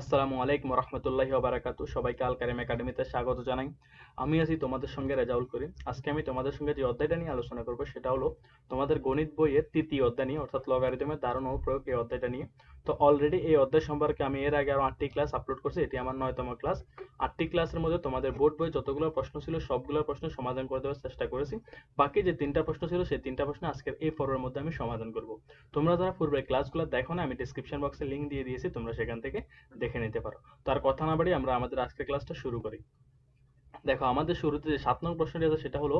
আসসালামু আলাইকুম রহমতুল্লাহি বারাকাতু সবাইকে আল কারিম একাডেমিতে স্বাগত জানাই। আমি আছি তোমাদের সঙ্গে রেজাউল করিম। আজকে আমি তোমাদের সঙ্গে যে অধ্যায়টা নিয়ে আলোচনা করব সেটা হলো তোমাদের গণিত বইয়ের তৃতীয় অধ্যায় নিয়ে, অর্থাৎ লগারিদমের দারুণ ও প্রয়োগ এই অধ্যায়টা নিয়ে। তো অলরেডি এই অধ্যায় সম্পর্কে আমি এর আগে আরও আটটি ক্লাস আপলোড করছি, এটি আমার নয়তম ক্লাস আটটি ক্লাসের মধ্যে তোমাদের বোর্ড বই যতগুলো প্রশ্ন ছিল, সবগুলো প্রশ্নের সমাধান করে দেওয়ার চেষ্টা করেছি। বাকি যে তিনটা প্রশ্ন ছিল, সেই তিনটা প্রশ্ন আজকের এই পর্বের মধ্যে আমি সমাধান করব। তোমরা যারা পূর্বের ক্লাসগুলো দেখো না, আমি ডিসক্রিপশন বক্সে লিংক দিয়ে দিয়েছি, তোমরা সেখান থেকে দেখে নিতে পারো। তার কথা না বাড়ি আমরা আমাদের আজকের ক্লাসটা শুরু করি। দেখো, আমাদের শুরুতে যে সাত নং প্রশ্নটি আছে, সেটা হলো,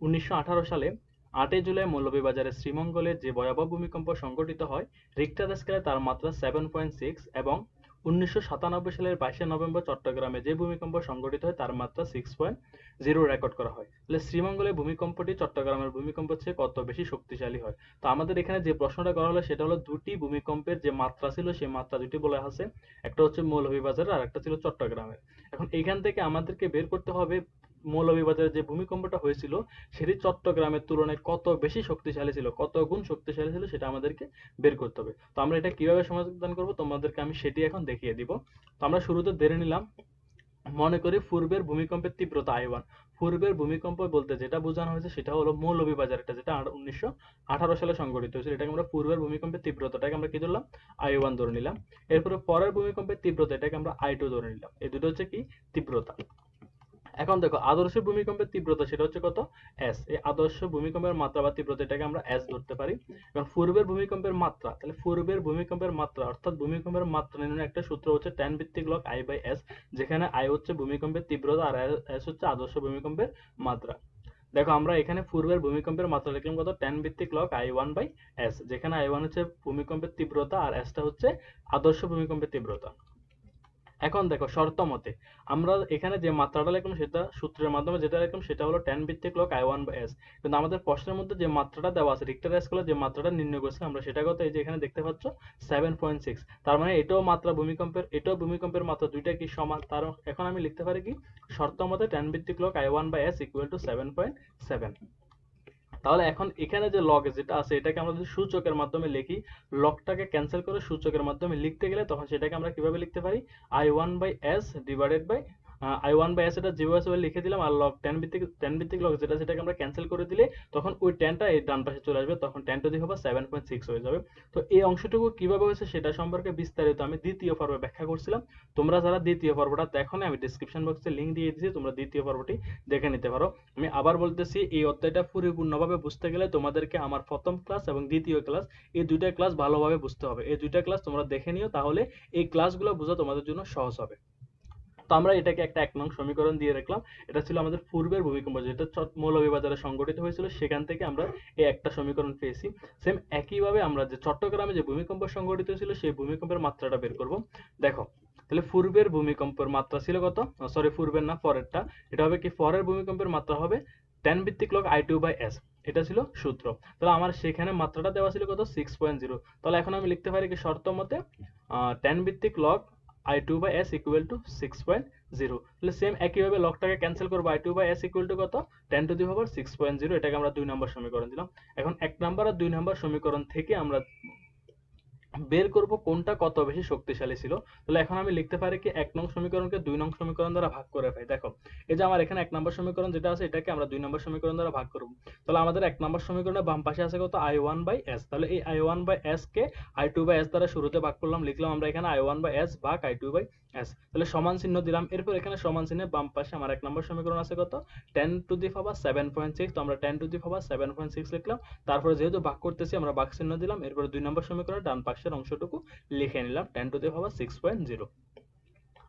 উনিশশো আঠারো সালে আটই জুলাই মৌলভীবাজারের শ্রীমঙ্গলে যে ভয়াবহ ভূমিকম্প সংঘটিত হয় রিক্টার স্কেলে তার মাত্রা সেভেন পয়েন্ট সিক্স এবং উনিশশো সাতানব্বই সালের বাইশে নভেম্বর চট্টগ্রামে যে ভূমিকম্প সংঘটিত হয়, তার মাত্রা সিক্স পয়েন্ট জিরো রেকর্ড করা হয়। তাহলে শ্রীমঙ্গলের ভূমিকম্পটি চট্টগ্রামের ভূমিকম্পের চেয়ে কত বেশি শক্তিশালী হয়? তো আমাদের এখানে যে প্রশ্নটা করা হলো, সেটা হলো দুটি ভূমিকম্পের যে মাত্রা ছিল, সেই মাত্রা দুটি বলা আছে। একটা হচ্ছে মৌলভীবাজারের আর একটা ছিল চট্টগ্রামের। এখন এখান থেকে আমাদেরকে বের করতে হবে মৌলভীবাজারে যে ভূমিকম্পটা হয়েছিল, সেটি চট্টগ্রামের তুলনায় কত বেশি শক্তিশালী ছিল, কত গুণ শক্তিশালী ছিল, সেটা আমাদেরকে বের করতে হবে। তো আমরা এটা কীভাবে সমাধান করব, তোমাদেরকে আমি সেটি এখন দেখিয়ে দিব। তো আমরা শুরুতে ধরে নিলাম, মনে করি পূর্বের ভূমিকম্পের তীব্রতা আই ওয়ান। পূর্বের ভূমিকম্প বলতে যেটা বোঝানো হয়েছে, সেটা হলো মৌলভীবাজার এটা যেটা উনিশশো আঠারো সালে সংঘটিত হয়েছিল। এটাকে আমরা পূর্বের ভূমিকম্পের তীব্রতাটাকে আমরা কি ধরলাম আই ওয়ান ধরে নিলাম। এরপরে পরের ভূমিকম্পের তীব্রতা এটাকে আমরা আই টু ধরে নিলাম। এই দুটো হচ্ছে কি? তীব্রতা। এখন দেখো, আদর্শ ভূমিকম্পের তীব্রতা সেটা হচ্ছে কত? এস এই আদর্শ ভূমিকম্পের মাত্রা বা তীব্রতা এটাকে আমরা এস ধরতে পারি। এবং পূর্বের ভূমিকম্পের মাত্রা, তাহলে পূর্বের ভূমিকম্পের মাত্রা, অর্থাৎ ভূমিকম্পের মাত্রা নির্ণয়ের একটা সূত্র হচ্ছে টেন ভিত্তিক লক আই বাই এস যেখানে আই হচ্ছে ভূমিকম্পের তীব্রতা আর এস হচ্ছে আদর্শ ভূমিকম্পের মাত্রা। দেখো, আমরা এখানে পূর্বের ভূমিকম্পের মাত্রা লিখলাম কত? টেন ভিত্তিক log I one by S যেখানে আই ওয়ান হচ্ছে ভূমিকম্পের তীব্রতা আর এসটা হচ্ছে আদর্শ ভূমিকম্পের তীব্রতা। এখন দেখো শর্ত মতে, আমরা এখানে যে মাত্রাটা লিখলাম সেটা সূত্রের মাধ্যমে যেটা লিখলাম সেটা হলো টেন ভিত্তিক লক আই ওয়ান এস কিন্তু আমাদের প্রশ্নের মধ্যে যে মাত্রাটা দেওয়া আছে রিক্টার স্কেলে যে মাত্রাটা নির্ণয় করছি আমরা সেটা কত? এই যে এখানে দেখতে পাচ্ছ সেভেন পয়েন্ট সিক্স তার মানে এটাও মাত্রা ভূমিকম্পের, এটাও ভূমিকম্পের মাত্রা দুইটা কি সমান? তার এখন আমি লিখতে পারি কি? শর্ত মতে টেন ভিত্তিক log I one by S equal to seven point seven তাহলে এখন এখানে যে লগ যেটা আছে, এটাকে আমরা যদি সূচকের মাধ্যমে লিখি লগটাকে ক্যান্সেল করে সূচকের মাধ্যমে লিখতে গেলে তখন সেটাকে আমরা কীভাবে লিখতে পারি? I one by S divided by I one by S এটা যেভাবে সেভাবে লিখে দিলাম আর লগ টেন ভিত্তিক টেন ভিত্তিক লগ যেটা সেটাকে আমরা ক্যান্সেল করে দিলে তখন ওই টেনটা এই ডান পাশে চলে আসবে, তখন ten to the power seven point six হয়ে যাবে। তো এই অংশটুকু কীভাবে হয়েছে সেটা সম্পর্কে বিস্তারিত আমি দ্বিতীয় পর্বে ব্যাখ্যা করছিলাম। তোমরা যারা দ্বিতীয় পর্বটা দেখো না আমি ডিসক্রিপশন বক্সে লিঙ্ক দিয়ে দিয়েছি, তোমরা দ্বিতীয় পর্বটি দেখে নিতে পারো। আমি আবার বলতেছি, এই অধ্যায়টা পরিপূর্ণভাবে বুঝতে গেলে তোমাদেরকে আমার প্রথম ক্লাস এবং দ্বিতীয় ক্লাস এই দুইটা ক্লাস ভালোভাবে বুঝতে হবে। এই দুইটা ক্লাস তোমরা দেখে নিও, তাহলে এই ক্লাসগুলো বোঝা তোমাদের জন্য সহজ হবে। তো আমরা এটাকে একটা এক নং সমীকরণ দিয়ে রাখলাম। এটা ছিল আমাদের পূর্বের ভূমিকম্প, যেটা মৌলভীবাজারে সংগঠিত হয়েছিল, সেখান থেকে আমরা এই একটা সমীকরণ পেয়েছি। সেম একইভাবে আমরা যে চট্টগ্রামে যে ভূমিকম্প সংগঠিত ছিল সেই ভূমিকম্পের মাত্রাটা বের করব। দেখো, তাহলে পূর্বের ভূমিকম্পের মাত্রা ছিল কত? সরি পূর্বের না, পরেরটা। এটা হবে কি? পরের ভূমিকম্পের মাত্রা হবে টেন ভিত্তিক log I two by S এটা ছিল সূত্র। তাহলে আমার সেখানে মাত্রাটা দেওয়া ছিল কত? সিক্স পয়েন্ট জিরো তাহলে এখন আমি লিখতে পারি কি? শর্ত মতে টেন ভিত্তিক log I two by S equal to six point zero তাহলে সেম একইভাবে লকটাকে ক্যান্সেল করব I two by S equal to কত? Ten to the power six point zero এটাকে আমরা দুই নম্বর সমীকরণ দিলাম। এখন এক নম্বর আর দুই নম্বর সমীকরণ থেকে আমরা বের করব কোনটা কত বেশি শক্তিশালী ছিল। তাহলে এখন আমি লিখতে পারি কি এক নং সমীকরণকে দুই নং সমীকরণ দ্বারা ভাগ করে পাই দেখো, এই যে আমার এখানে এক নম্বর সমীকরণ যেটা আছে, এটাকে আমরা দুই নম্বর সমীকরণ দ্বারা ভাগ করব। তাহলে আমাদের এক নম্বর সমীকরণের বাম পাশে আছে কত? আই ওয়ান বাই এস তাহলে এই আই ওয়ান বাই এস কে আই টু বাই এস দ্বারা শুরুতে ভাগ করলাম, লিখলাম আমরা এখানে আই ওয়ান বাই এস ভাগ আই টু বাই এস তাহলে সমান চিহ্ন দিলাম। এরপর এখানে সমান চিহ্নের বাম পাশে আমার এক নম্বর সমীকরণ আছে কত? Ten to the power seven point six তো আমরা ten to the power seven point six লিখলাম। তারপরে যেহেতু ভাগ করতেছি, আমরা ভাগ চিহ্ন দিলাম। এরপর দুই নম্বর সমীকরণের ডান পাশের অংশটুকু লিখে নিলাম ten to the power six point zero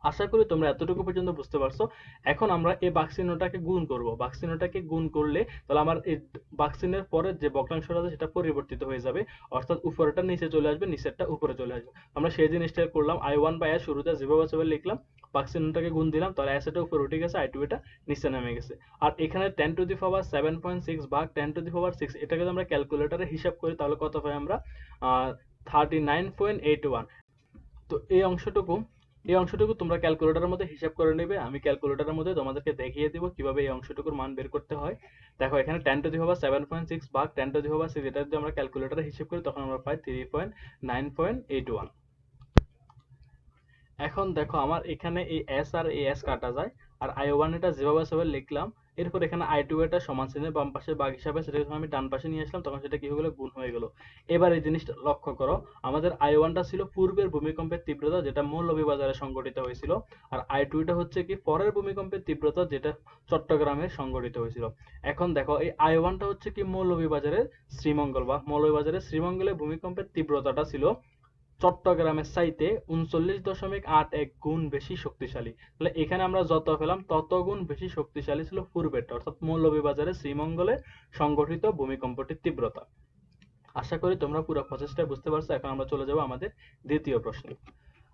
আশা করি তোমরা এতটুকু পর্যন্ত বুঝতে পারছ। এখন আমরা এই বাক্সিন্নটাকে গুণ করব। বাক্সিন্নটাকে গুণ করলে তাহলে আমার এই বাক্সিনের পরে যে বক্রাংশটা আছে সেটা পরিবর্তিত হয়ে যাবে। অর্থাৎ উপরেটা নিচে চলে আসবে, নিচেরটা উপরে চলে আসবে। আমরা সেই জিনিসটা করলাম। আই ওয়ান বাই শুরুতে যেভাবে সেভাবে লিখলাম। বাক্সিন্নটাকে গুণ দিলাম। তাহলে এটা উপরে উঠে গেছে আই টু এটা নিচে নেমে গেছে। আর এখানে ten to the power seven point six ভাগ ten to the power six এটাকে যদি আমরা ক্যালকুলেটারে হিসাব করি তাহলে কত পাই আমরা? Thirty nine point eight one তো এই অংশটুকু এই অংশটুকু তোমরা ক্যালকুলেটরের মধ্যে হিসাব করে নেবে। আমি ক্যালকুলেটরের মধ্যে তোমাদেরকে দেখিয়ে দিব কীভাবে এই অংশটুকুর মান বের করতে হয়। দেখো, এখানে ten to the power seven point six ভাগ ten to the power six এটা যদি আমরা ক্যালকুলেটরে হিসাব করি, তখন আমরা পাই three point nine point eight one এখন দেখো, আমার এখানে এই এস আর এই এস কাটা যায়, আর আই ওয়ান এটা যেভাবে সেভাবে লিখলাম। এরপর এখানে আই টু এটা সমান চিহ্নের বাম পাশে বাঘ হিসাবে সেটা যখন আমি ডান পাশে নিয়ে আসলাম, তখন সেটা কি হয়ে গেলো? গুণ হয়ে গেল। এবার এই জিনিসটা লক্ষ্য করো, আমাদের আই ওয়ানটা ছিল পূর্বের ভূমিকম্পের তীব্রতা, যেটা মৌলভীবাজারে সংঘটিত হয়েছিল। আর আই টুটা হচ্ছে কি পরের ভূমিকম্পের তীব্রতা, যেটা চট্টগ্রামে সংঘটিত হয়েছিল। এখন দেখো, এই আই ওয়ানটা হচ্ছে কি মৌলভীবাজারের শ্রীমঙ্গল বা মৌলভীবাজারের শ্রীমঙ্গলে ভূমিকম্পের তীব্রতাটা ছিল চট্টগ্রামের চাইতে উনচল্লিশ দশমিক আট এক গুণ বেশি শক্তিশালী। তাহলে এখানে আমরা যত পেলাম, তত গুণ বেশি শক্তিশালী ছিল পূর্বেরটা, অর্থাৎ মৌলভীবাজারের শ্রীমঙ্গলে সংগঠিত ভূমিকম্পটির তীব্রতা। আশা করি তোমরা পুরো প্রচেষ্টায় বুঝতে পারছ, এখন আমরা চলে যাব আমাদের দ্বিতীয় প্রশ্নে।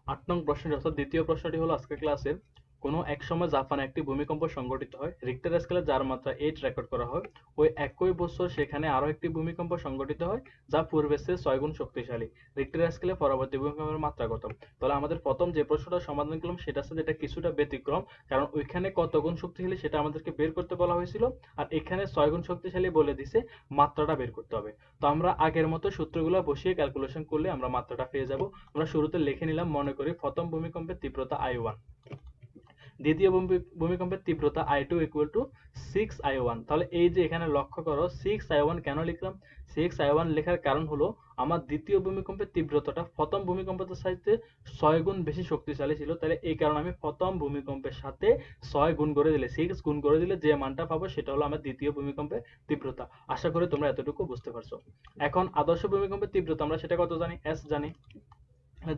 আট নং প্রশ্নটি, অর্থাৎ দ্বিতীয় প্রশ্নটি হলো আজকের ক্লাসের কোনো এক সময় জাপানে একটি ভূমিকম্প সংঘটিত হয় রিক্টার স্কেলে যার মাত্রা এইট রেকর্ড করা হয়। ওই একই বছর সেখানে আরও একটি ভূমিকম্প সংঘটিত হয়, যা পূর্বের চেয়ে ছয় গুণ শক্তিশালী। রিক্টার স্কেলে পরবর্তী ভূমিকম্পের মাত্রা কত? তাহলে আমাদের প্রথম যে প্রশ্নটা সমাধান করলাম সেটার সাথে এটা কিছুটা ব্যতিক্রম, কারণ ওইখানে কত গুণ শক্তিশালী সেটা আমাদেরকে বের করতে বলা হয়েছিল, আর এখানে ছয় গুণ শক্তিশালী বলে দিছে মাত্রাটা বের করতে হবে। তো আমরা আগের মতো সূত্রগুলো বসিয়ে ক্যালকুলেশন করলে আমরা মাত্রাটা পেয়ে যাব। আমরা শুরুতে লিখে নিলাম মনে করি প্রথম ভূমিকম্পের তীব্রতা আই ওয়ান দ্বিতীয় ভূমিকম্পের তীব্রতা I two equal to six I one তাহলে এই যে এখানে লক্ষ্য করো সিক্স আই ওয়ান কেন লিখলাম? সিক্স আই ওয়ান লেখার কারণ হলো, আমার দ্বিতীয় ভূমিকম্পের তীব্রতাটা প্রথম ভূমিকম্পের সাথে ছয় গুণ বেশি শক্তিশালী ছিল, তাহলে এই কারণে আমি প্রথম ভূমিকম্পের সাথে ছয় গুণ করে দিলে সিক্স গুণ করে দিলে যে মানটা পাবো সেটা হলো আমার দ্বিতীয় ভূমিকম্পের তীব্রতা। আশা করি তোমরা এতটুকু বুঝতে পারছ। এখন আদর্শ ভূমিকম্পের তীব্রতা, আমরা সেটা কত জানি? এস জানি।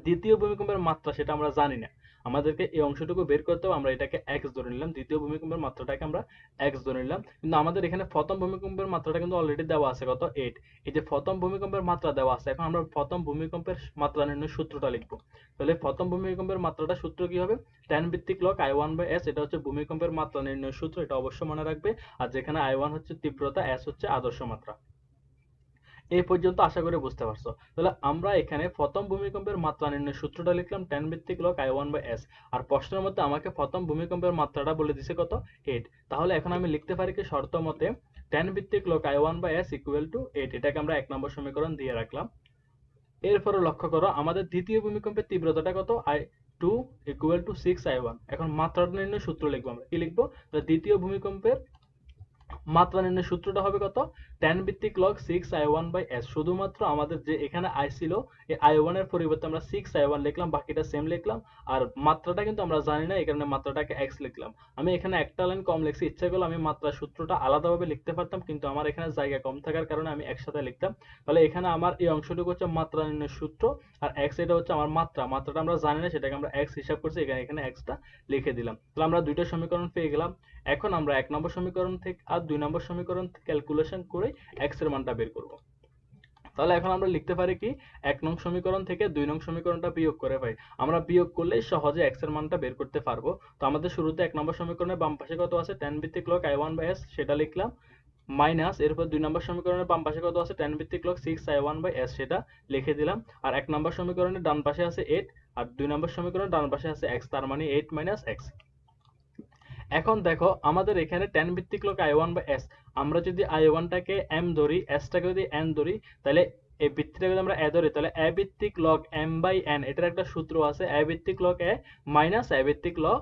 দ্বিতীয় ভূমিকম্পের মাত্রা সেটা আমরা জানি না। আমাদেরকে এই অংশটুকু বের করতে হবে, আমরা এটাকে এক্স ধরে নিলাম। দ্বিতীয় ভূমিকম্পের মাত্রাটাকে আমরা এক্স ধরে নিলাম। কিন্তু আমাদের এখানে প্রথম ভূমিকম্পের মাত্রাটা কিন্তু অলরেডি দেওয়া আছে, কত? এইট এই যে প্রথম ভূমিকম্পের মাত্রা দেওয়া আছে, এখন আমরা প্রথম ভূমিকম্পের মাত্রা নির্ণয় সূত্রটা লিখব। তাহলে প্রথম ভূমিকম্পের মাত্রাটা সূত্র কি হবে? টেন ভিত্তিক log I one by S এটা হচ্ছে ভূমিকম্পের মাত্রা নির্ণয় সূত্র, এটা অবশ্যই মনে রাখবে। আর যেখানে আই ওয়ান হচ্ছে তীব্রতা এস হচ্ছে আদর্শ মাত্রা। এই পর্যন্ত আশা করে বুঝতে পারছ। তাহলে আমরা এখানে প্রথম ভূমিকম্পের মাত্রা নির্ণয় সূত্রটা লিখলাম টেন ভিত্তিক log I one by S আর প্রশ্নের মধ্যে আমাকে প্রথম ভূমিকম্পের মাত্রাটা বলে দিছে কত? এইট তাহলে এখন আমি লিখতে পারি কি শর্ত মতে টেন ভিত্তিক log I one by S equal to eight এটাকে আমরা এক নম্বর সমীকরণ দিয়ে রাখলাম। এরপরে লক্ষ্য করো, আমাদের দ্বিতীয় ভূমিকম্পের তীব্রতাটা কত? I two equal to six I one এখন মাত্রাটা নির্ণয় সূত্র লিখব আমরা। কি লিখব? দ্বিতীয় ভূমিকম্পের মাত্রা নির্ণয় সূত্রটা হবে কত? টেন ভিত্তিক log six I one by S শুধুমাত্র আমাদের যে এখানে আই ছিল, এই আই ওয়ানের পরিবর্তে আমরা সিক্স আই ওয়ান লিখলাম, বাকিটা সেম লিখলাম। আর মাত্রাটা কিন্তু আমরা জানি না, এই কারণে মাত্রাটাকে এক্স লিখলাম। আমি এখানে একটা লাইন কম লিখছি। ইচ্ছা করলে আমি মাত্রা সূত্রটা আলাদাভাবে লিখতে পারতাম, কিন্তু আমার এখানে জায়গা কম থাকার কারণে আমি একসাথে লিখতাম। তাহলে এখানে আমার এই অংশটুকু হচ্ছে মাত্রা নির্ণয় সূত্র, আর এক্স এটা হচ্ছে আমার মাত্রা। মাত্রাটা আমরা জানি না, সেটাকে আমরা এক্স হিসাব করছি, এখানে এখানে এক্সটা লিখে দিলাম। তাহলে আমরা দুইটা সমীকরণ পেয়ে গেলাম। এখন আমরা এক নম্বর সমীকরণ থেকে আর দুই নম্বর সমীকরণ ক্যালকুলেশন করে এক্সের মানটা বের করব। তাহলে এখন আমরা লিখতে পারি কি, এক নং সমীকরণ থেকে দুই নং সমীকরণটা বিয়োগ করে পাই আমরা বিয়োগ করলে সহজে এক্সের মানটা বের করতে পারব। তো আমাদের শুরুতে এক নম্বর সমীকরণের বাম পাশে কত আছে? টেন ভিত্তিক log I one by S সেটা লিখলাম। মাইনাস এরপর দুই নম্বর সমীকরণের বাম পাশে কত আছে? টেন ভিত্তিক log six I one by S সেটা লিখে দিলাম। আর এক নম্বর সমীকরণের ডান পাশে আছে এইট আর দুই নম্বর সমীকরণের ডান পাশে আছে এক্স তার মানে এইট মাইনাস এক্স এখন দেখো, আমাদের এখানে টেন ভিত্তিক লোক আই ওয়ান বা এস আমরা যদি আই ওয়ানটাকে এম ধরি এসটাকে যদি এন ধরি, তাহলে এই ভিত্তিটা যদি আমরা এ ধরি, তাহলে এ ভিত্তিক লগ এম বাই এন এটার একটা সূত্র আছে এ ভিত্তিক লগ এ মাইনাস এ ভিত্তিক লগ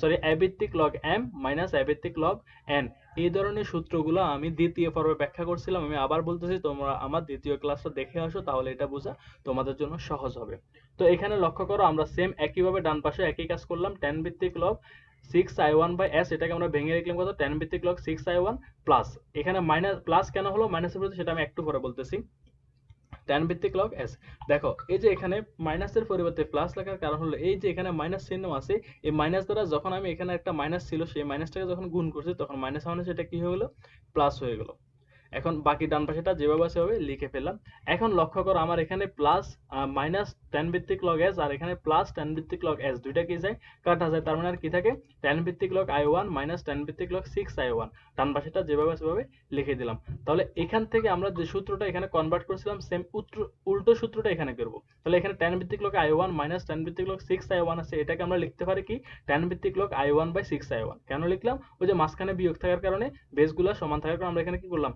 সরি এ ভিত্তিক লগ এম মাইনাস এ ভিত্তিক লগ এন এই ধরনের সূত্রগুলো আমি দ্বিতীয় পর্বে ব্যাখ্যা করছিলাম, আমি আবার বলতেছি, তোমরা আমার দ্বিতীয় ক্লাসটা দেখে আসো, তাহলে এটা বোঝা তোমাদের জন্য সহজ হবে। তো এখানে লক্ষ্য করো, আমরা সেম একইভাবে ডান পাশে একই কাজ করলাম টেন ভিত্তিক log six I one by S এটাকে আমরা ভেঙে লিখলাম কত? টেন ভিত্তিক log six I one plus এখানে মাইনাস প্লাস কেন হলো? মাইনাসের প্রতি সেটা আমি একটু পরে বলতেছি। টেন ভিত্তিক লগ এস দেখো, এই যে এখানে মাইনাসের পরিবর্তে প্লাস লেখার কারণ হলো, এই যে এখানে মাইনাস চিহ্ন আছে, এই মাইনাস দ্বারা যখন আমি এখানে একটা মাইনাস ছিল, সেই মাইনাসটাকে যখন গুণ করছি, তখন মাইনাস মাইনাস সেটা কি হয়ে গেলো? প্লাস হয়ে গেল। এখন বাকি ডান পাশেটা যেভাবে আছে সেভাবে লিখে ফেললাম। এখন লক্ষ্য করো আমার এখানে প্লাস মাইনাস টেন ভিত্তিক লগ এস আর এখানে প্লাস টেন ভিত্তিক লগ এস দুইটা কি যায়? কাটা যায়। তার মানে আর কি থাকে? টেন ভিত্তিক log I one minus ten ভিত্তিক লগ সিক্স আই ওয়ান ডান পাশেটা যেভাবে আছে সেভাবে লিখে দিলাম। তাহলে এখান থেকে আমরা যে সূত্রটা এখানে কনভার্ট করেছিলাম সেম উল্টো সূত্রটা এখানে করব। তাহলে এখানে টেন ভিত্তিক log I one minus ten ভিত্তিক লগ সিক্স আই ওয়ান আছে। এটাকে আমরা লিখতে পারি কি? টেন ভিত্তিক log I one by six I one কেন লিখলাম? ওই যে মাঝখানে বিয়োগ থাকার কারণে বেসগুলো সমান থাকার কারণে আমরা এখানে কি করলাম?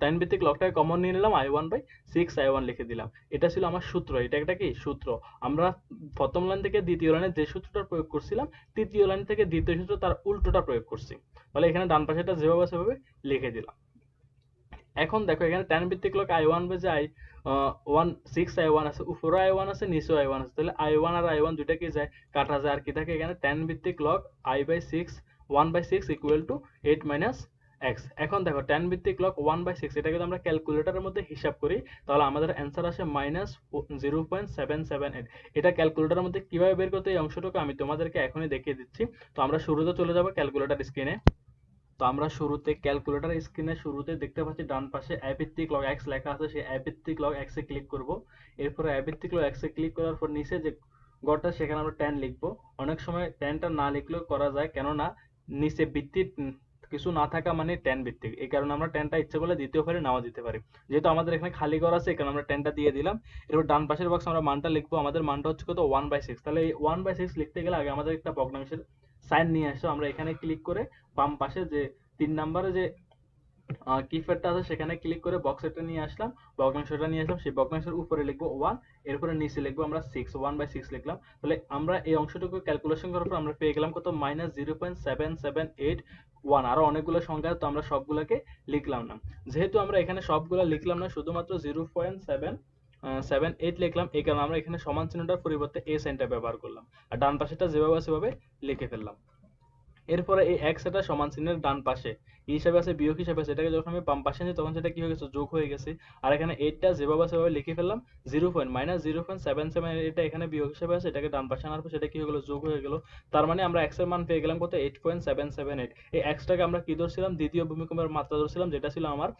টেন ভিত্তিক লগটাকে কমন নিয়ে নিলাম I one by six I one লিখে দিলাম। এটা ছিল আমার সূত্র। এটা একটা কি? সূত্র। আমরা প্রথম লাইন থেকে দ্বিতীয় লাইনে যে সূত্রটা প্রয়োগ করছিলাম, তৃতীয় লাইন থেকে দ্বিতীয় সূত্র তার উল্টোটা প্রয়োগ করছি। তাহলে এখানে ডান পাশেটা যেভাবে সেভাবে লিখে দিলাম। এখন দেখো, এখানে টেন ভিত্তিক লক আই ওয়ান যে I one six I one আছে, উপরে আই ওয়ান আছে নিচেও আই ওয়ান আছে। তাহলে আই ওয়ান আর আই ওয়ান দুইটা কি যায়, কাটা যায়। আর কি থাকে এখানে? টেন ভিত্তিক log I by six one by six equal to eight minus X এখন দেখো টেন ভিত্তিক লক ওয়ান বাই সিক্স এটাকে যদি আমরা ক্যালকুলেটরের মধ্যে হিসাব করি, তাহলে আমাদের অ্যান্সার আসে minus zero point seven seven eight এটা ক্যালকুলেটরের মধ্যে কীভাবে বের করতে এই অংশটুকু আমি তোমাদেরকে এখনই দেখিয়ে দিচ্ছি। তো আমরা শুরুতে চলে যাব ক্যালকুলেটর স্ক্রিনে তো আমরা শুরুতে ক্যালকুলেটর স্ক্রিনে শুরুতে দেখতে পাচ্ছি ডান পাশে অ্যাভিত্তিক লগ এক্স লেখা আছে, সেই অ্যাভিত্তিক লগ এক্সে ক্লিক করব। এরপরে অ্যাভিত্তিক লগ এক্সে ক্লিক করার পর নিচে যে গড়টা, সেখানে আমরা টেন লিখব। অনেক সময় টেনটা না লিখলেও করা যায়, কেননা নিচে ভিত্তির কিছু না থাকা মানে টেন ভিত্তিক। এই কারণে আমরা টেনটা ইচ্ছে করলে দিতেও পারি, নাও দিতে পারি। যেহেতু আমাদের এখানে খালি ঘর আছে কারণে আমরা টেনটা দিয়ে দিলাম। এরপর ডান পাশের বক্স আমরা মানটা লিখব। আমাদের মানটা হচ্ছে কত? ওয়ান বাই সিক্স তাহলে এই ওয়ান বাই সিক্স লিখতে গেলে আগে আমাদের একটা ভগ্নাংশের সাইন নিয়ে আসো। আমরা এখানে ক্লিক করে বাম পাশে যে তিন নম্বরে যে কিপ্যাডটা আছে, সেখানে ক্লিক করে বক্সটা নিয়ে আসলাম। ভগ্নাংশটা নিয়ে আসলাম। সেই ভগ্নাংশের উপরে লিখব ওয়ান এরপরে নিচে লিখব আমরা সিক্স ওয়ান বাই সিক্স লিখলাম। তাহলে আমরা এই অংশটুকু ক্যালকুলেশন করার পর আমরা পেয়ে গেলাম কত? Minus zero point seven seven eight one আরও অনেকগুলো সংখ্যা তো আমরা সবগুলোকে লিখলাম না। যেহেতু আমরা এখানে সবগুলো লিখলাম না, শুধুমাত্র zero point seven seven eight লিখলাম, এই কারণে আমরা এখানে সমান চিহ্নটার পরিবর্তে এ সাইনটা ব্যবহার করলাম। আর ডান পাশেটা যেভাবে সেভাবে লিখে ফেললাম। এরপরে এই এক্স এটা সমান চিহ্নের ডান পাশে হিসাবে আছে, বিয়োগ হিসাবে আছে। এটাকে যখন আমি বাম পাশে নিই তখন সেটা কি হয়ে গেছে? যোগ হয়ে গেছে। আর এখানে এইটটা যেভাবে আছে সেভাবে লিখে ফেললাম zero point minus zero point seven seven এটা এখানে বিয়োগ হিসাবে আছে, এটাকে ডান পাশে আনার পর সেটা কি হয়ে গেলো? যোগ হয়ে গেল। তার মানে আমরা এক্সের মান পেয়ে গেলাম কত? Eight point seven seven eight এই এক্সটাকে আমরা কি ধরছিলাম? দ্বিতীয় ভূমিকম্পের মাত্রা ধরছিলাম, যেটা ছিল আমার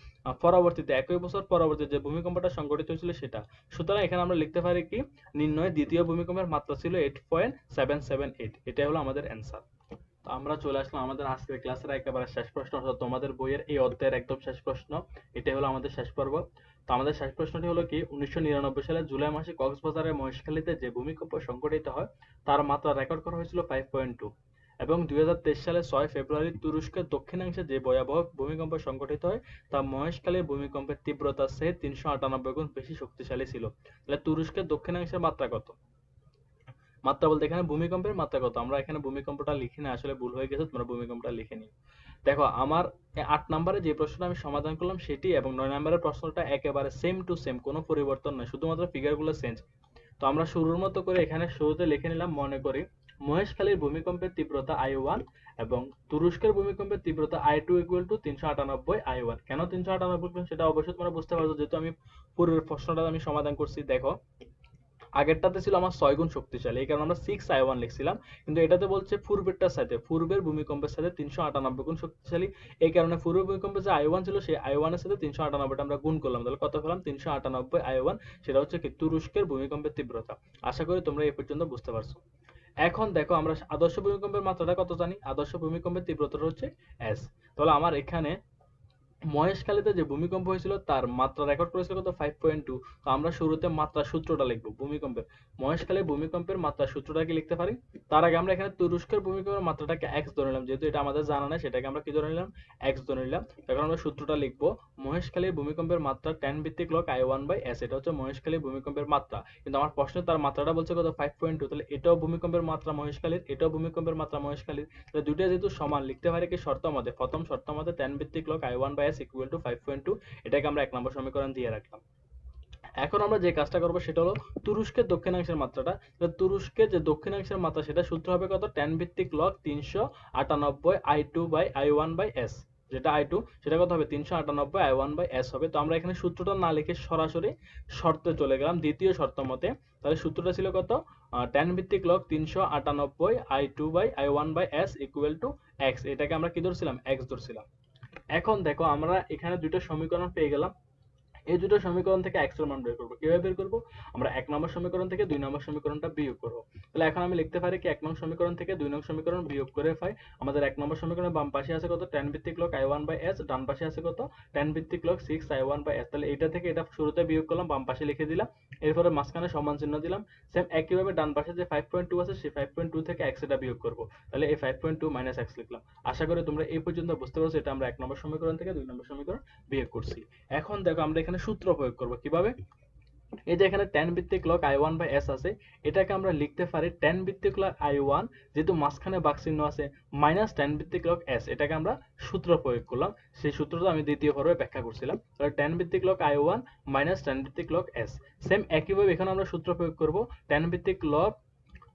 পরবর্তীতে, একই বছর পরবর্তীতে যে ভূমিকম্পটা সংঘটিত হয়েছিল সেটা। সুতরাং এখানে আমরা লিখতে পারি কি? নির্ণয় দ্বিতীয় ভূমিকম্পের মাত্রা ছিল eight point seven seven eight এটাই হলো আমাদের অ্যান্সার তো আমরা চলে আসলাম আমাদের আজকের ক্লাসের একেবারে শেষ প্রশ্ন, অর্থাৎ তোমাদের বইয়ের এই অধ্যায়ের একদম শেষ প্রশ্ন। এটাই হলো আমাদের শেষ পর্ব। তো আমাদের শেষ প্রশ্নটি হলো কি, উনিশশো নিরানব্বই সালে জুলাই মাসে কক্সবাজারের মহেশখালীতে যে ভূমিকম্প সংঘটিত হয়, তার মাত্রা রেকর্ড করা হয়েছিল ফাইভ পয়েন্ট টু এবং দুই হাজার তেইশ সালে ছয় ফেব্রুয়ারি তুরস্কের দক্ষিণাংশে যে ভয়াবহ ভূমিকম্প সংঘটিত হয়, তা মহেশখালীর ভূমিকম্পের তীব্রতার চেয়ে তিনশো আটানব্বই গুণ বেশি শক্তিশালী ছিল। তাহলে তুরস্কের দক্ষিণাংশের মাত্রা কত? মাত্রা বলতে এখানে ভূমিকম্পের মাত্রা কত? আমরা এখানে ভূমিকম্পটা লিখি না, আসলে ভুল হয়ে গেছে, তোমরা ভূমিকম্পটা লিখে নিও। দেখো, আমার আট নম্বরে যে প্রশ্নটা আমি সমাধান করলাম সেটি এবং নয় নম্বরের প্রশ্নটা একেবারে সেম টু সেম কোনো পরিবর্তন নয়, শুধুমাত্র ফিগারগুলো চেঞ্জ তো আমরা শুরুর মতো করে এখানে শুরুতে লিখে নিলাম, মনে করি মহেশখালীর ভূমিকম্পের তীব্রতা আই ওয়ান এবং তুরস্কের ভূমিকম্পের তীব্রতা আই টু ইকুয়াল টু তিনশো আটানব্বই আই ওয়ান কেন তিনশো আটানব্বই সেটা অবশ্যই তোমরা বুঝতে পারছ, যেহেতু আমি পূর্বের প্রশ্নটা আমি সমাধান করছি, দেখো। আগেরটাতে ছিল আমার ছয় গুণ শক্তিশালী, এই কারণে আমরা সিক্স আই ওয়ান লিখছিলাম, কিন্তু এটাতে বলছে পূর্বেরটার সাথে, পূর্বের ভূমিকম্পের সাথে তিনশো আটানব্বই গুণ শক্তিশালী, এই কারণে পূর্বের ভূমিকম্পে যে আই ওয়ান ছিল, সেই আই ওয়ানের সাথে তিনশো আটানব্বইটা আমরা গুণ করলাম, তাহলে কত পেলাম? তিনশো আটানব্বই আই ওয়ান সেটা হচ্ছে কি তুরস্কের ভূমিকম্পের তীব্রতা। আশা করি তোমরা এই পর্যন্ত বুঝতে পারছ। এখন দেখো আমরা আদর্শ ভূমিকম্পের মাত্রাটা কত জানি? আদর্শ ভূমিকম্পের তীব্রতাটা হচ্ছে এস তাহলে আমার এখানে মহেশখালীতে যে ভূমিকম্প হয়েছিল, তার মাত্রা রেকর্ড করেছিল কত? ফাইভ পয়েন্ট টু তো আমরা শুরুতে মাত্রা সূত্রটা লিখব, ভূমিকম্পের। মহেশখালী ভূমিকম্পের মাত্রা সূত্রটা কি লিখতে পারি। তার আগে আমরা এখানে তুরস্কের ভূমিকম্পের মাত্রাটাকে এক্স ধরে নিলাম। যেহেতু এটা আমাদের জানা নাই, সেটাকে আমরা কি ধরে নিলাম? এক্স ধরে নিলাম। এখন আমরা সূত্রটা লিখব মহেশখালীর ভূমিকম্পের মাত্রা টেন ভিত্তিক log I one by S এটা হচ্ছে মহেশখালী ভূমিকম্পের মাত্রা। কিন্তু আমার প্রশ্নে তার মাত্রাটা বলছে কত? ফাইভ পয়েন্ট টু তাহলে এটাও ভূমিকম্পের মাত্রা মহেশখালীর, এটাও ভূমিকম্পের মাত্রা মহেশখালীর। তাহলে দুইটা যেহেতু সমান, লিখতে পারি কি শর্ত মতে প্রথম শর্ত মতে টেন ভিত্তিক log I one by S equal to five point two এটাকে আমরা এক নম্বর সমীকরণ দিয়ে রাখলাম। এখন আমরা যে কাজটা করব সেটা হলো তুরস্কের দক্ষিণাংশের মাত্রাটা। তুরস্কের যে দক্ষিণাংশের মাত্রা সেটা সূত্র হবে কত? টেন ভিত্তিক লক তিনশো আটানব্বই I two by I one by S যেটা আই টু সেটা কত হবে? তিনশো আটানব্বই আই ওয়ান বাই এস হবে। তো আমরা এখানে সূত্রটা না লিখে সরাসরি শর্তে চলে গেলাম, দ্বিতীয় শর্ত মতে। তাহলে সূত্রটা ছিল কত? টেন ভিত্তিক লক তিনশো আটানব্বই I two by I one by S equal to X এটাকে আমরা কি ধরছিলাম? এক্স ধরছিলাম। এখন দেখো আমরা এখানে দুইটা সমীকরণ পেয়ে গেলাম। এই দুটো সমীকরণ থেকে x এর মান বের করব। কীভাবে বের করব? আমরা এক নম্বর সমীকরণ থেকে দুই নম্বর সমীকরণটা বিয়োগ করব। তাহলে এখন আমি লিখতে পারি কি, এক নং সমীকরণ থেকে দুই নং সমীকরণ বিয়োগ করে পাই আমাদের এক নম্বর সমীকরণের বাম পাশে আছে কত? tan ভিত্তিক লগ i1 বাই s, ডান পাশে আছে কত? tan ভিত্তিক লগ 6 i1 বাই s তাহলে এটা থেকে এটা শুরুতে বিয়োগ করলাম, বাম পাশে লিখে দিলাম। এরপরে মাঝখানে সমান চিহ্ন দিলাম। সেম একইভাবে ডান পাশে যে 5.2 আছে, সেই 5.2 থেকে x এটা বিয়োগ করব। তাহলে এই 5.2 মাইনাস x লিখলাম। আশা করি তোমরা এই পর্যন্ত বুঝতে পারছ, এটা আমরা এক নম্বর সমীকরণ থেকে দুই নম্বর সমীকরণ বিয়োগ করছি। এখন দেখো, আমরা সূত্র প্রয়োগ করব কীভাবে? এই যে এখানে tan ভিত্তিক লগ i1 বাই s আছে, এটাকে আমরা লিখতে পারি tan ভিত্তিক লগ i1 যেহেতু মাঝখানে বাক চিহ্ন আছে মাইনাস tan ভিত্তিক লগ s, এটাকে আমরা সূত্র প্রয়োগ করলাম। সেই সূত্রটা আমি দ্বিতীয় পর্বে ব্যাখ্যা করছিলাম। তাহলে tan ভিত্তিক আই i1 মাইনাস tan ভিত্তিক লগ এস সেম একইভাবে এখানে আমরা সূত্র প্রয়োগ করব, tan ভিত্তিক লগ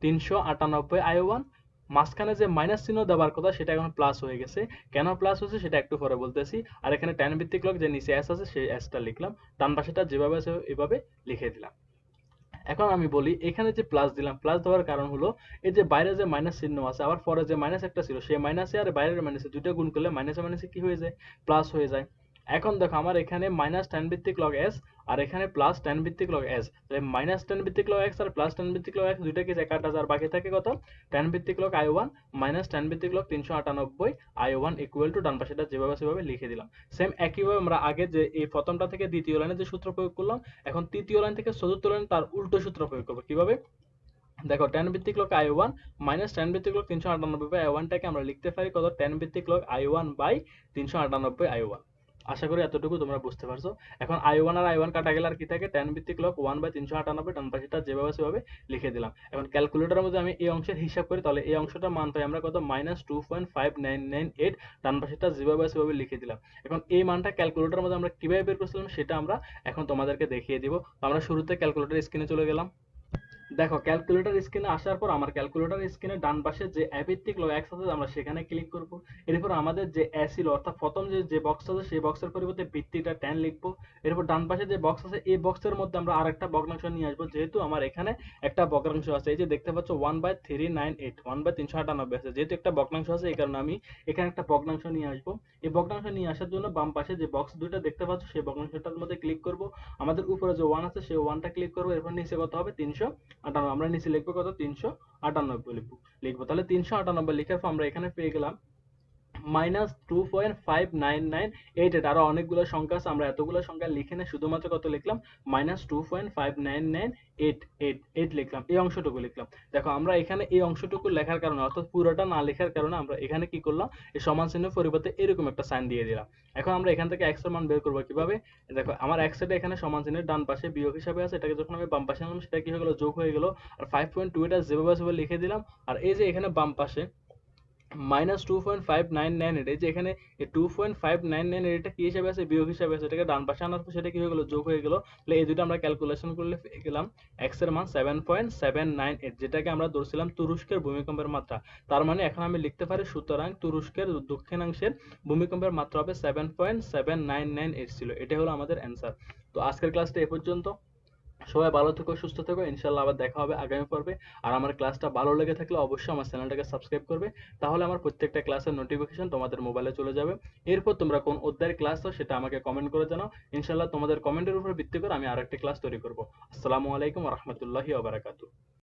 398 i1 মাঝখানে যে মাইনাস চিহ্ন দেওয়ার কথা সেটা এখন প্লাস হয়ে গেছে। কেন প্লাস হয়েছে সেটা একটু পরে বলতেছি। আর এখানে tan ভিত্তিক লগ যে নিচে s আছে সেই s টা লিখলাম। ডান পাশেটা যেভাবে আছে এভাবে লিখে দিলাম। এখন আমি বলি, এখানে যে প্লাস দিলাম প্লাস দেওয়ার কারণ হলো, এই যে বাইরে যে মাইনাস চিহ্ন আছে, আবার পরে যে মাইনাস একটা ছিল, সেই মাইনাসে আর বাইরের মাইনাসে দুটো গুণ করলে মাইনাসে মাইনাসে কি হয়ে যায়? প্লাস হয়ে যায়। এখন দেখো আমার এখানে মাইনাস টেন ভিত্তিক লগ এস আর এখানে প্লাস টেন ভিত্তিক লগ এস তাহলে মাইনাস টেন ভিত্তিক লগ এক্স আর প্লাস টেন ভিত্তিক লগ এক্স দুইটা কি কাটা আর বাকি থাকে কত? টেন ভিত্তিক log I one minus ten ভিত্তিক লগ তিনশো আটানব্বই আই ওয়ান ইকুয়াল টু ডান পাশেটা যেভাবে সেভাবে লিখে দিলাম। সেম একইভাবে আমরা আগে যে এই প্রথমটা থেকে দ্বিতীয় লাইনে যে সূত্র প্রয়োগ করলাম, এখন তৃতীয় লাইন থেকে চতুর্থ লাইন তার উল্টো সূত্র প্রয়োগ করব। কীভাবে? দেখো টেন ভিত্তিক log I one minus ten ভিত্তিক লগ তিনশো আটানব্বই বাই আই ওয়ানটাকে আমরা লিখতে পারি কত? টেন ভিত্তিক লগ আই ওয়ান বাই তিনশো আটানব্বই আই ওয়ান আশা করি এতটুকু তোমরা বুঝতে পারছ। এখন আই ওয়ান আর আই ওয়ান কাটা গেলে আর কি থাকে? টেন ভিত্তিক লগ ওয়ান বাই তিনশো আটানব্বই ডান পাশেটা যেভাবে সেভাবে লিখে দিলাম। এখন ক্যালকুলেটরের মধ্যে আমি এই অংশের হিসাব করি, তাহলে এই অংশটা মান পাই আমরা কত? Minus two point five nine nine eight ডান পাশেটা যেভাবে সেভাবে লিখে দিলাম। এখন এই মানটা ক্যালকুলেটরের মধ্যে আমরা কীভাবে বের করছিলাম, সেটা আমরা এখন তোমাদেরকে দেখিয়ে দিব। আমরা শুরুতে ক্যালকুলেটর স্ক্রিনে চলে গেলাম। দেখো ক্যালকুলেটর স্ক্রিনে আসার পর আমার ক্যালকুলেটর স্ক্রিনে ডান পাশে যে অ্যাভিত্তিক লগ এক্স আছে, আমরা সেখানে ক্লিক করব। এরপর আমাদের যে অ্যাসিল অর্থাৎ প্রথম যে যে বক্স আছে, সেই বক্সের পরিবর্তে ভিত্তিটা টেন লিখব। এরপর ডান পাশে যে বক্স আছে, এই বক্সের মধ্যে আমরা আরেকটা ভগ্নাংশ নিয়ে আসব, যেহেতু আমার এখানে একটা ভগ্নাংশ আছে। এই যে দেখতে পাচ্ছ one by three nine eight one by তিনশো আটানব্বই আছে। যেহেতু একটা ভগ্নাংশ আছে, এই কারণে আমি এখানে একটা ভগ্নাংশ নিয়ে আসব। এই ভগ্নাংশ নিয়ে আসার জন্য বাম পাশে যে বক্স দুইটা দেখতে পাচ্ছ, সেই ভগ্নাংশটার মধ্যে ক্লিক করব। আমাদের উপরে যে ওয়ান আছে, সেই ওয়ানটা ক্লিক করব। এরপর নিচে কত হবে? তিনশো আটানব্বই আমরা নিচে লিখব কত? তিনশো আটানব্বই লিখব। লিখব। তাহলে তিনশো আটানব্বই পর আমরা এখানে পেয়ে গেলাম minus two point five nine nine eight eight আরও অনেকগুলো সংখ্যা আছে, আমরা এতগুলো সংখ্যা লিখে না শুধুমাত্র কত লিখলাম? Minus two point five nine nine eight eight eight লিখলাম, এই অংশটুকু লিখলাম। দেখো, আমরা এখানে এই অংশটুকু লেখার কারণে, অর্থাৎ পুরোটা না লেখার কারণে আমরা এখানে কি করলাম? এই সমান চিহ্নের পরিবর্তে এরকম একটা সাইন দিয়ে দিলাম। এখন আমরা এখান থেকে এক্সের মান বের করব কীভাবে? দেখো, আমার এক্সের এখানে সমান চিহ্নের ডান পাশে বিয়োগ হিসাবে আছে, এটাকে যখন আমি বাম পাশে আনলাম, সেটা কি হয়ে গেলো? যোগ হয়ে গেল। আর ফাইভ পয়েন্ট টু এটা যেভাবে লিখে দিলাম। আর এই যে এখানে বাম পাশে minus two point five nine nine এই যে এখানে two point five nine nine এটা কি হিসাবে আছে? বিয়োগ হিসাবে আছে। এটাকে ডান পাশে আনার পর সেটা কি হয়ে গেলো? যোগ হয়ে গেলো। তাহলে এই দুটো আমরা ক্যালকুলেশন করলে গেলাম এক্সের মান seven point seven nine eight যেটাকে আমরা ধরছিলাম তুরস্কের ভূমিকম্পের মাত্রা। তার মানে এখন আমি লিখতে পারি সুতরাং তুরস্কের দক্ষিণাংশের ভূমিকম্পের মাত্রা হবে seven point seven nine nine eight ছিল। এটা হলো আমাদের অ্যান্সার তো আজকের ক্লাসটা এ পর্যন্ত। সবাই ভালো থেকো, সুস্থ থেকো, ইনশাল্লাহ আবার দেখা হবে আগামী পর্বে। আর আমার ক্লাসটা ভালো লেগে থাকলে অবশ্যই আমার চ্যানেলটাকে সাবস্ক্রাইব করবে। তাহলে আমার প্রত্যেকটা ক্লাসের নোটিফিকেশন তোমাদের মোবাইলে চলে যাবে। এরপর তোমরা কোন অধ্যায়ের ক্লাস দাও সেটা আমাকে কমেন্ট করে জানাও। ইনশাল্লাহ তোমাদের কমেন্টের উপর ভিত্তি করে আমি আরেকটি ক্লাস তৈরি করব। আসসালামু আলাইকুম রহমতুল্লাহি ওবারাকাতু